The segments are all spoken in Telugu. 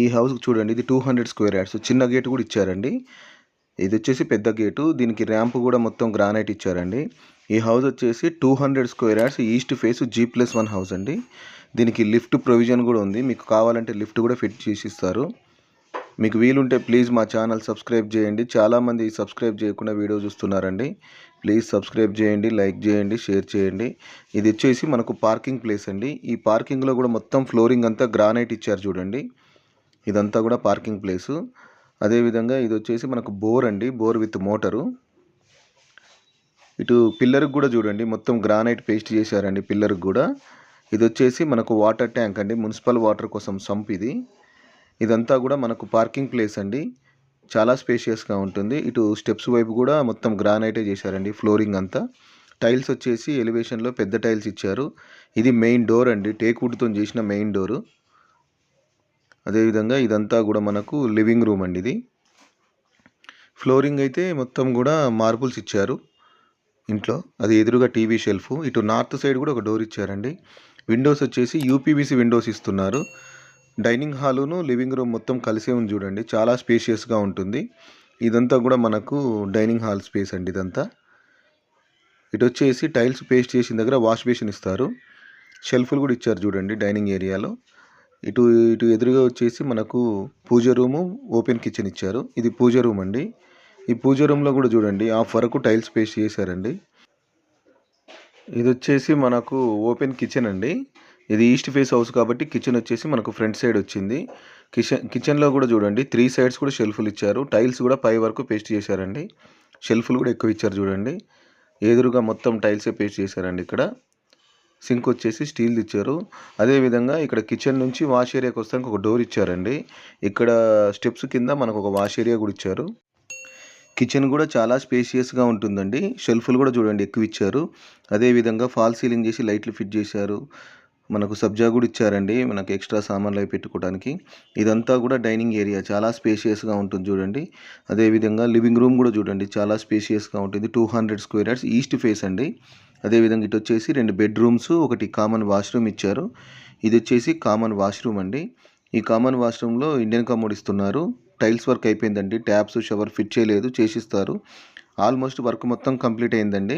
ఈ హౌస్ చూడండి ఇది టూ హండ్రెడ్ స్క్వేర్ యార్డ్స్ చిన్న గేట్ కూడా ఇచ్చారండి. ఇది వచ్చేసి పెద్ద గేటు దీనికి ర్యాంప్ కూడా మొత్తం గ్రానైట్ ఇచ్చారండి. ఈ హౌస్ వచ్చేసి two hundred square yards east face G plus one house అండి. దీనికి లిఫ్ట్ ప్రొవిజన్ కూడా ఉంది. మీకు కావాలంటే లిఫ్ట్ కూడా ఫిట్ చేసి ఇస్తారు. మీకు వీలుంటే ప్లీజ్ మా ఛానల్ సబ్స్క్రైబ్ చేయండి. చాలామంది సబ్స్క్రైబ్ చేయకుండా వీడియో చూస్తున్నారండి. ప్లీజ్ సబ్స్క్రైబ్ చేయండి లైక్ చేయండి షేర్ చేయండి. ఇది వచ్చేసి మనకు పార్కింగ్ ప్లేస్ అండి. ఈ పార్కింగ్లో కూడా మొత్తం ఫ్లోరింగ్ అంతా గ్రానైట్ ఇచ్చారు చూడండి. ఇదంతా కూడా పార్కింగ్ ప్లేసు. అదేవిధంగా ఇది వచ్చేసి మనకు బోర్ అండి బోర్ విత్ మోటరు. ఇటు పిల్లర్కి కూడా చూడండి మొత్తం గ్రానైట్ పేస్ట్ చేశారండి పిల్లర్కి కూడా. ఇది వచ్చేసి మనకు వాటర్ ట్యాంక్ అండి మున్సిపల్ వాటర్ కోసం సంప్ ఇది. ఇదంతా కూడా మనకు పార్కింగ్ ప్లేస్ అండి. చాలా స్పేషియస్గా ఉంటుంది. ఇటు స్టెప్స్ వైపు కూడా మొత్తం గ్రానైటే చేశారండి ఫ్లోరింగ్ అంతా. టైల్స్ వచ్చేసి ఎలివేషన్లో పెద్ద టైల్స్ ఇచ్చారు. ఇది మెయిన్ డోర్ అండి టేక్ వుడ్తో చేసిన మెయిన్ డోరు. అదేవిధంగా ఇదంతా కూడా మనకు లివింగ్ రూమ్ అండి ఇది. ఫ్లోరింగ్ అయితే మొత్తం కూడా మార్బుల్స్ ఇచ్చారు ఇంట్లో. అది ఎదురుగా టీవీ షెల్ఫ్. ఇటు నార్త్ సైడ్ కూడా ఒక డోర్ ఇచ్చారండి. విండోస్ వచ్చేసి యూపీబీసీ విండోస్ ఇస్తున్నారు. డైనింగ్ హాలును లివింగ్ రూమ్ మొత్తం కలిసే ఉంది చూడండి. చాలా స్పేషియస్గా ఉంటుంది. ఇదంతా కూడా మనకు డైనింగ్ హాల్ స్పేస్ అండి ఇదంతా. ఇటు వచ్చేసి టైల్స్ పేస్ట్ చేసిన దగ్గర వాష్ బేసిన్ ఇస్తారు. షెల్ఫ్లు కూడా ఇచ్చారు చూడండి డైనింగ్ ఏరియాలో. ఇటు ఇటు ఎదురుగా వచ్చేసి మనకు పూజ రూము ఓపెన్ కిచెన్ ఇచ్చారు. ఇది పూజ రూమ్ అండి. ఈ పూజ రూమ్లో కూడా చూడండి హాఫ్ వరకు టైల్స్ పేస్ట్ చేశారండి. ఇది వచ్చేసి మనకు ఓపెన్ కిచెన్ అండి. ఇది ఈస్ట్ ఫేస్ హౌస్ కాబట్టి కిచెన్ వచ్చేసి మనకు ఫ్రంట్ సైడ్ వచ్చింది. కిచెన్ కిచెన్లో కూడా చూడండి త్రీ సైడ్స్ కూడా షెల్ఫ్లు ఇచ్చారు. టైల్స్ కూడా పై వరకు పేస్ట్ చేశారండి. షెల్ఫ్లు కూడా ఎక్కువ ఇచ్చారు చూడండి. ఎదురుగా మొత్తం టైల్సే పేస్ట్ చేశారండి ఇక్కడ. సింక్ వచ్చేసి స్టీల్ ఇచ్చారు. అదేవిధంగా ఇక్కడ కిచెన్ నుంచి వాష్ ఏరియాకి వస్తానికి ఒక డోర్ ఇచ్చారండి. ఇక్కడ స్టెప్స్ కింద మనకు ఒక వాష్ ఏరియా కూడా ఇచ్చారు. కిచెన్ కూడా చాలా స్పేషియస్గా ఉంటుందండి. షెల్ఫ్లు కూడా చూడండి ఎక్కువ ఇచ్చారు. అదేవిధంగా ఫాల్ సీలింగ్ చేసి లైట్లు ఫిట్ చేశారు. మనకు సబ్జా కూడా ఇచ్చారండి మనకు ఎక్స్ట్రా సామాన్లు అవి పెట్టుకోవడానికి. ఇదంతా కూడా డైనింగ్ ఏరియా చాలా స్పేషియస్గా ఉంటుంది చూడండి. అదేవిధంగా లివింగ్ రూమ్ కూడా చూడండి చాలా స్పేషియస్గా ఉంటుంది. Two hundred square yards east face అండి. అదేవిధంగా ఇటు వచ్చేసి రెండు బెడ్రూమ్స్ ఒకటి కామన్ వాష్రూమ్ ఇచ్చారు. ఇది వచ్చేసి కామన్ వాష్రూమ్ అండి. ఈ కామన్ వాష్రూమ్లో ఇండియన్ కమోడ్ ఇస్తున్నారు. టైల్స్ వర్క్ అయిపోయిందండి. ట్యాప్స్ షవర్ ఫిట్ చేయలేదు చేసిస్తారు. ఆల్మోస్ట్ వర్క్ మొత్తం కంప్లీట్ అయిందండి.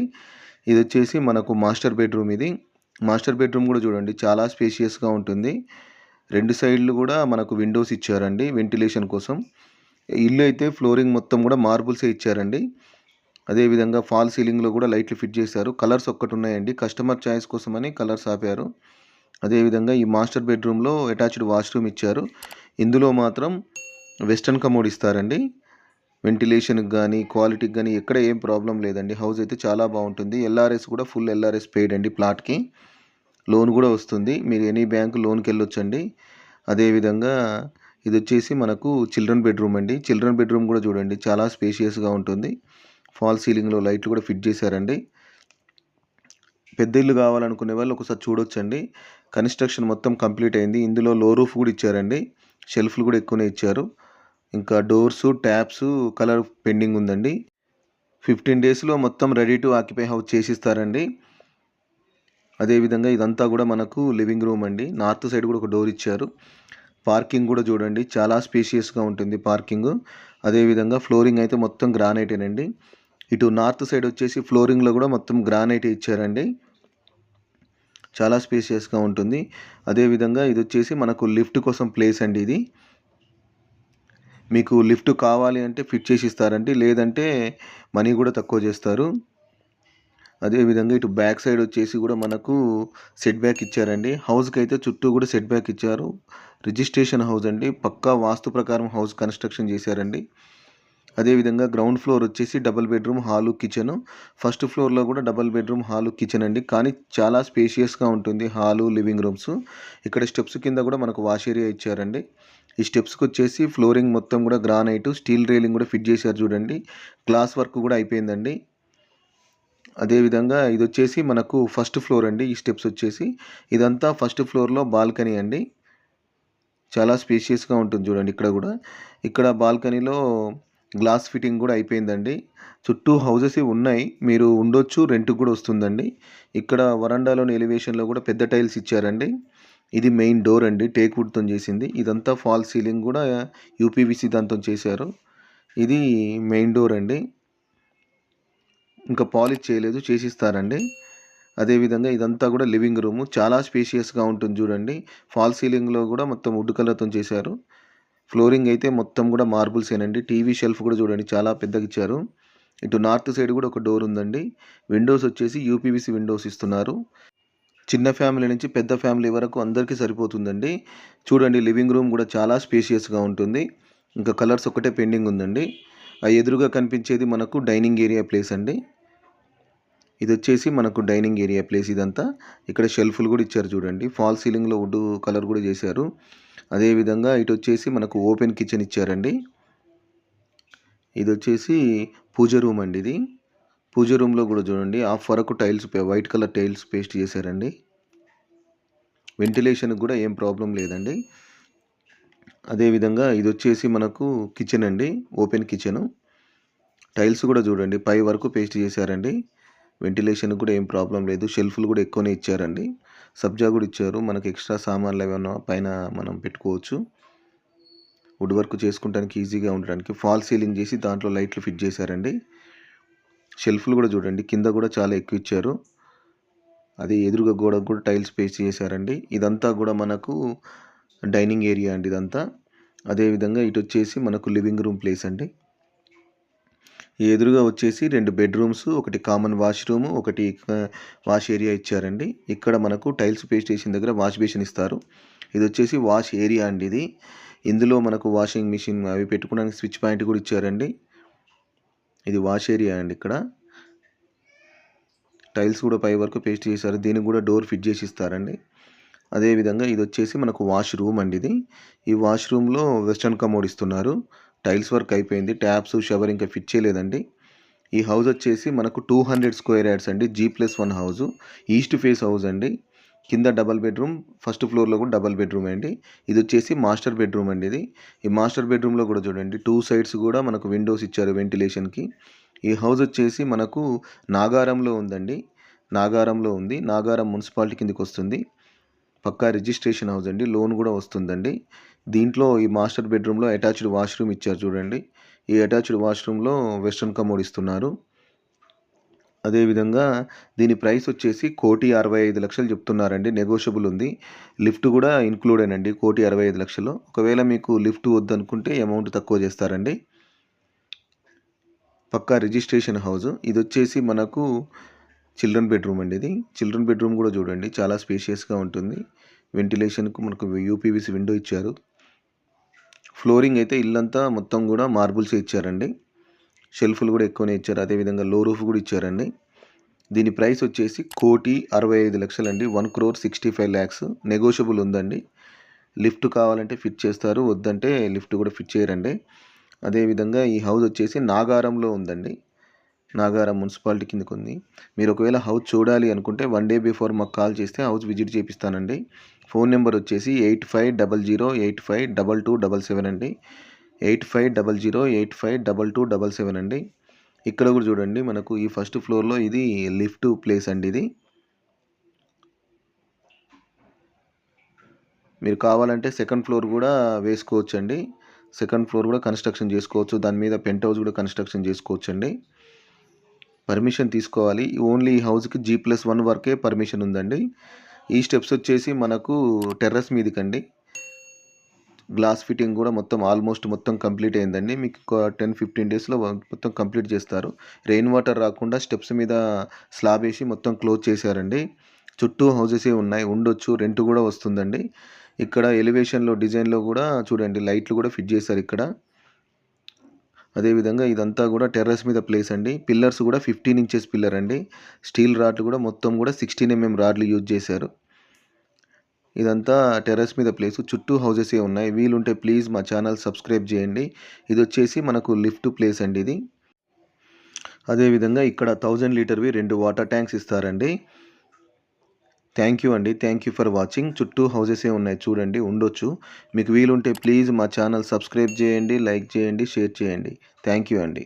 ఇది వచ్చేసి మనకు మాస్టర్ బెడ్రూమ్ ఇది. మాస్టర్ బెడ్రూమ్ కూడా చూడండి చాలా స్పేషియస్గా ఉంటుంది. రెండు సైడ్లు కూడా మనకు విండోస్ ఇచ్చారండి వెంటిలేషన్ కోసం. ఇల్లు అయితే ఫ్లోరింగ్ మొత్తం కూడా మార్బుల్సే ఇచ్చారండి. అదేవిధంగా ఫాల్ సీలింగ్లో కూడా లైట్లు ఫిట్ చేశారు. కలర్స్ ఒక్కటి ఉన్నాయండి కస్టమర్ చాయిస్ కోసమని కలర్స్ ఆపారు. అదేవిధంగా ఈ మాస్టర్ బెడ్రూమ్లో అటాచ్డ్ వాష్రూమ్ ఇచ్చారు. ఇందులో మాత్రం వెస్టర్న్ కమోడ్ ఇస్తారండి. వెంటిలేషన్కి కానీ క్వాలిటీకి కానీ ఎక్కడ ఏం ప్రాబ్లం లేదండి. హౌస్ అయితే చాలా బాగుంటుంది. ఎల్ఆర్ఎస్ కూడా ఫుల్ ఎల్ఆర్ఎస్ పెయిడ్ అండి ప్లాట్కి. లోన్ కూడా వస్తుంది. మీరు ఎనీ బ్యాంక్ లోన్కి వెళ్ళొచ్చండి. అదేవిధంగా ఇది వచ్చేసి మనకు చిల్డ్రన్ బెడ్రూమ్ అండి. చిల్డ్రన్ బెడ్రూమ్ కూడా చూడండి. చాలా స్పేషియస్గా ఉంటుంది. ఫాల్ సీలింగ్లో లైట్లు కూడా ఫిట్ చేశారండి. పెద్ద ఇల్లు కావాలనుకునే వాళ్ళు ఒకసారి చూడొచ్చండి. కన్స్ట్రక్షన్ మొత్తం కంప్లీట్ అయింది. ఇందులో లో రూఫ్ కూడా ఇచ్చారండి. షెల్ఫ్లు కూడా ఎక్కువనే ఇచ్చారు. ఇంకా డోర్స్ ట్యాప్స్ కలర్ పెండింగ్ ఉందండి. ఫిఫ్టీన్ డేస్లో మొత్తం రెడీ టు ఆక్యుపై హౌస్ చేసిస్తారండి. అదేవిధంగా ఇదంతా కూడా మనకు లివింగ్ రూమ్ అండి. నార్త్ సైడ్ కూడా ఒక డోర్ ఇచ్చారు. పార్కింగ్ కూడా చూడండి. చాలా స్పేషియస్గా ఉంటుంది పార్కింగ్. అదేవిధంగా ఫ్లోరింగ్ అయితే మొత్తం గ్రానైటేనండి. ఇటు నార్త్ సైడ్ వచ్చేసి ఫ్లోరింగ్లో కూడా మొత్తం గ్రానైట్ ఇచ్చారండి. చాలా స్పేషియస్గా ఉంటుంది. అదేవిధంగా ఇది వచ్చేసి మనకు లిఫ్ట్ కోసం ప్లేస్ అండి ఇది. మీకు లిఫ్ట్ కావాలి అంటే ఫిట్ చేసి ఇస్తారండి. లేదంటే మనీ కూడా తక్కువ చేస్తారు. అదేవిధంగా ఇటు బ్యాక్ సైడ్ వచ్చేసి కూడా మనకు సెట్ బ్యాక్ ఇచ్చారండి. హౌస్కి అయితే చుట్టూ కూడా సెట్ బ్యాక్ ఇచ్చారు. రిజిస్ట్రేషన్ హౌస్ అండి. పక్కా వాస్తు ప్రకారం హౌస్ కన్స్ట్రక్షన్ చేశారండి. అదేవిధంగా గ్రౌండ్ ఫ్లోర్ వచ్చేసి double bedroom hall kitchen first ఫ్లోర్లో కూడా డబుల్ బెడ్రూమ్ హాలు కిచెన్ అండి. కానీ చాలా స్పేషియస్గా ఉంటుంది హాలు లివింగ్ రూమ్స్ ఇక్కడ స్టెప్స్ కింద కూడా మనకు వాష్ ఏరియా ఇచ్చారండి. ఈ స్టెప్స్కి వచ్చేసి ఫ్లోరింగ్ మొత్తం కూడా గ్రానైట్ స్టీల్ రైలింగ్ కూడా ఫిట్ చేశారు చూడండి. గ్లాస్ వర్క్ కూడా అయిపోయిందండి. అదేవిధంగా ఇది వచ్చేసి మనకు ఫస్ట్ ఫ్లోర్ అండి. ఈ స్టెప్స్ వచ్చేసి ఇదంతా ఫస్ట్ ఫ్లోర్లో బాల్కనీ అండి. చాలా స్పేషియస్గా ఉంటుంది చూడండి ఇక్కడ కూడా. ఇక్కడ బాల్కనీలో గ్లాస్ ఫిట్టింగ్ కూడా అయిపోయిందండి. చుట్టూ హౌసెస్ ఉన్నాయి. మీరు ఉండొచ్చు రెంట్కి కూడా వస్తుందండి. ఇక్కడ వరండాలోని ఎలివేషన్లో కూడా పెద్ద టైల్స్ ఇచ్చారండి. ఇది మెయిన్ డోర్ అండి టేక్ వుడ్తో చేసింది. ఇదంతా ఫాల్ సీలింగ్ కూడా యూపీవీసీ దాంతో చేశారు. ఇది మెయిన్ డోర్ అండి. ఇంకా పాలిష్ చేయలేదు చేసిస్తారండి. అదేవిధంగా ఇదంతా కూడా లివింగ్ రూమ్. చాలా స్పేషియస్గా ఉంటుంది చూడండి. ఫాల్ సీలింగ్లో కూడా మొత్తం వుడ్ కలర్తో చేశారు. ఫ్లోరింగ్ అయితే మొత్తం కూడా మార్బుల్స్ ఏనండి. టీవీ షెల్ఫ్ కూడా చూడండి చాలా పెద్దగా ఇచ్చారు. ఇటు నార్త్ సైడ్ కూడా ఒక డోర్ ఉందండి. విండోస్ వచ్చేసి యూపీవీసీ విండోస్ ఇస్తున్నారు. చిన్న ఫ్యామిలీ నుంచి పెద్ద ఫ్యామిలీ వరకు అందరికీ సరిపోతుందండి. చూడండి లివింగ్ రూమ్ కూడా చాలా స్పేషియస్గా ఉంటుంది. ఇంకా కలర్స్ ఒకటే పెండింగ్ ఉందండి. ఆ ఎదురుగా కనిపించేది మనకు డైనింగ్ ఏరియా ప్లేస్ అండి. ఇది వచ్చేసి మనకు డైనింగ్ ఏరియా ప్లేస్ ఇదంతా. ఇక్కడ షెల్ఫ్లు కూడా ఇచ్చారు చూడండి. ఫాల్ సీలింగ్లో వుడ్ కలర్ కూడా చేశారు. అదేవిధంగా ఇటు వచ్చేసి మనకు ఓపెన్ కిచెన్ ఇచ్చారండి. ఇది వచ్చేసి పూజ రూమ్ అండి ఇది. పూజ రూమ్లో కూడా చూడండి హాఫ్ వరకు tiles white colour tiles paste చేశారండి. వెంటిలేషన్కి కూడా ఏం ప్రాబ్లం లేదండి. అదేవిధంగా ఇది వచ్చేసి మనకు కిచెన్ అండి ఓపెన్ కిచెను. టైల్స్ కూడా చూడండి పై వరకు పేస్ట్ చేశారండి. వెంటిలేషన్కి కూడా ఏం ప్రాబ్లం లేదు షెల్ఫ్లు కూడా ఎక్కువనే ఇచ్చారండి. సబ్జా కూడా ఇచ్చారు. మనకి ఎక్స్ట్రా సామాన్లు ఏమైనా పైన మనం పెట్టుకోవచ్చు. వుడ్ వర్క్ చేసుకోవడానికి ఈజీగా ఉండడానికి. ఫాల్ సీలింగ్ చేసి దాంట్లో లైట్లు ఫిట్ చేశారండి. షెల్ఫ్లు కూడా చూడండి. కింద కూడా చాలా ఎక్కువ ఇచ్చారు. అది ఎదురుగా గోడకు కూడా టైల్స్ పేస్ట్ చేశారండి. ఇదంతా కూడా మనకు డైనింగ్ ఏరియా అండి ఇదంతా. అదేవిధంగా ఇటు వచ్చేసి మనకు లివింగ్ రూమ్ ప్లేస్ అండి. ఎదురుగా వచ్చేసి రెండు బెడ్రూమ్స్ ఒకటి కామన్ వాష్రూమ్ ఒకటి వాష్ ఏరియా ఇచ్చారండి. ఇక్కడ మనకు టైల్స్ పేస్ట్ చేసిన దగ్గర వాష్ బేసిన్ ఇస్తారు. ఇది వచ్చేసి వాష్ ఏరియా అండి ఇది. ఇందులో మనకు వాషింగ్ మిషన్ అవి పెట్టుకోవడానికి స్విచ్ పాయింట్ కూడా ఇచ్చారండి. ఇది వాష్ ఏరియా అండి ఇక్కడ. టైల్స్ కూడా పై వరకు పేస్ట్ చేశారు. దీనికి కూడా డోర్ ఫిట్ చేసి ఇస్తారండి. అదేవిధంగా ఇది వచ్చేసి మనకు వాష్ రూమ్ అండి ఇది. ఈ వాష్ రూమ్లో వెస్ట్రన్ కమోడ్ ఇస్తున్నారు. టైల్స్ వర్క్ అయిపోయింది. ట్యాప్స్ షవర్ ఇంకా ఫిట్ చేయలేదండి. ఈ హౌస్ వచ్చేసి మనకు టూ హండ్రెడ్ స్క్వేర్ యార్డ్స్ అండి. G plus one house. East face house అండి. కింద డబల్ బెడ్రూమ్ ఫస్ట్ ఫ్లోర్లో కూడా డబల్ బెడ్రూమ్ అండి. ఇది వచ్చేసి మాస్టర్ బెడ్రూమ్ అండి ఇది. ఈ మాస్టర్ బెడ్రూమ్లో కూడా చూడండి టూ సైడ్స్ కూడా మనకు విండోస్ ఇచ్చారు వెంటిలేషన్కి. ఈ హౌస్ వచ్చేసి మనకు నాగారంలో ఉందండి. నాగారంలో ఉంది. నాగారం మున్సిపాలిటీ కిందకి వస్తుంది. పక్కా రిజిస్ట్రేషన్ హౌస్ అండి. లోన్ కూడా వస్తుందండి. దీంట్లో ఈ మాస్టర్ బెడ్రూమ్లో అటాచ్డ్ వాష్రూమ్ ఇచ్చారు చూడండి. ఈ అటాచ్డ్ వాష్రూమ్లో వెస్ట్రన్ కమోడ్ ఇస్తున్నారు. అదేవిధంగా దీని ప్రైస్ వచ్చేసి కోటి అరవై ఐదు లక్షలు చెప్తున్నారండి. నెగోషియబుల్ ఉంది. లిఫ్ట్ కూడా ఇంక్లూడెడ్ అండి కోటి అరవై ఐదు లక్షలు. ఒకవేళ మీకు లిఫ్ట్ వద్దనుకుంటే అమౌంట్ తక్కువ చేస్తారండి. పక్కా రిజిస్ట్రేషన్ హౌస్. ఇది వచ్చేసి మనకు చిల్డ్రన్ బెడ్రూమ్ అండి ఇది. చిల్డ్రన్ బెడ్రూమ్ కూడా చూడండి. చాలా స్పేషియస్గా ఉంటుంది. వెంటిలేషన్కు మనకు యూపీవీసీ విండో ఇచ్చారు. ఫ్లోరింగ్ అయితే ఇల్లంతా మొత్తం కూడా మార్బుల్స్ ఇచ్చారండి. షెల్ఫ్లు కూడా ఎక్కువనే ఇచ్చారు. అదేవిధంగా లో రూఫ్ కూడా ఇచ్చారండి. దీని ప్రైస్ వచ్చేసి కోటి అరవై ఐదు లక్షలండి. One crore sixty five lakhs negotiable ఉందండి. లిఫ్ట్ కావాలంటే ఫిట్ చేస్తారు. వద్దంటే లిఫ్ట్ కూడా ఫిట్ చేయరండి. అదేవిధంగా ఈ హౌస్ వచ్చేసి నాగారంలో ఉందండి. నాగారం మున్సిపాలిటీ కిందకు ఉంది. మీరు ఒకవేళ హౌస్ చూడాలి అనుకుంటే వన్ డే బిఫోర్ మాకు కాల్ చేస్తే హౌస్ విజిట్ చేపిస్తానండి. ఫోన్ నెంబర్ వచ్చేసి eight five double zero eight five double two double seven అండి. Eight five double zero eight five double two double seven అండి. ఇక్కడ కూడా చూడండి మనకు ఈ ఫస్ట్ ఫ్లోర్లో ఇది లిఫ్ట్ ప్లేస్ అండి ఇది. మీరు కావాలంటే సెకండ్ ఫ్లోర్ కూడా వేసుకోవచ్చు అండి సెకండ్ ఫ్లోర్ కూడా కన్స్ట్రక్షన్ చేసుకోవచ్చు. దాని మీద పెంట్ హౌస్ కూడా కన్స్ట్రక్షన్ చేసుకోవచ్చు అండి పర్మిషన్ తీసుకోవాలి. ఓన్లీ ఈ హౌస్కి జీ ప్లస్ వన్ వరకే పర్మిషన్ ఉందండి. ఈ స్టెప్స్ వచ్చేసి మనకు టెర్రస్ మీదకండి. గ్లాస్ ఫిట్టింగ్ కూడా మొత్తం ఆల్మోస్ట్ మొత్తం కంప్లీట్ అయిందండి. మీకు ఒక టెన్ ఫిఫ్టీన్ డేస్లో మొత్తం కంప్లీట్ చేస్తారు. రెయిన్ వాటర్ రాకుండా స్టెప్స్ మీద స్లాబ్ వేసి మొత్తం క్లోజ్ చేశారండి. చుట్టూ హౌజెసే ఉన్నాయి. ఉండొచ్చు రెంట్ కూడా వస్తుందండి. ఇక్కడ ఎలివేషన్లో డిజైన్లో కూడా చూడండి లైట్లు కూడా ఫిట్ చేశారు ఇక్కడ. అదేవిధంగా ఇదంతా కూడా టెర్రస్ మీద ప్లేస్ అండి. పిల్లర్స్ కూడా ఫిఫ్టీన్ ఇంచెస్ పిల్లర్ అండి. స్టీల్ రాడ్లు కూడా మొత్తం కూడా సిక్స్టీన్ ఎంఎం రాడ్లు యూజ్ చేశారు. ఇదంతా టెర్రస్ మీద ప్లేస్ చుట్టూ హౌజెసే ఉన్నాయి. వీలుంటే ప్లీజ్ మా ఛానల్ సబ్స్క్రైబ్ చేయండి. ఇది వచ్చేసి మనకు లిఫ్ట్ ప్లేస్ అండి ఇది. అదేవిధంగా ఇక్కడ థౌజండ్ లీటర్వి రెండు వాటర్ ట్యాంక్స్ ఇస్తారండి. థ్యాంక్ యూ అండి. థ్యాంక్ యూ ఫర్ వాచింగ్ చుట్టూ హౌజెసే ఉన్నాయి చూడండి ఉండొచ్చు. మీకు వీలుంటే ప్లీజ్ మా ఛానల్ సబ్స్క్రైబ్ చేయండి లైక్ చేయండి షేర్ చేయండి. థ్యాంక్ యూ అండి.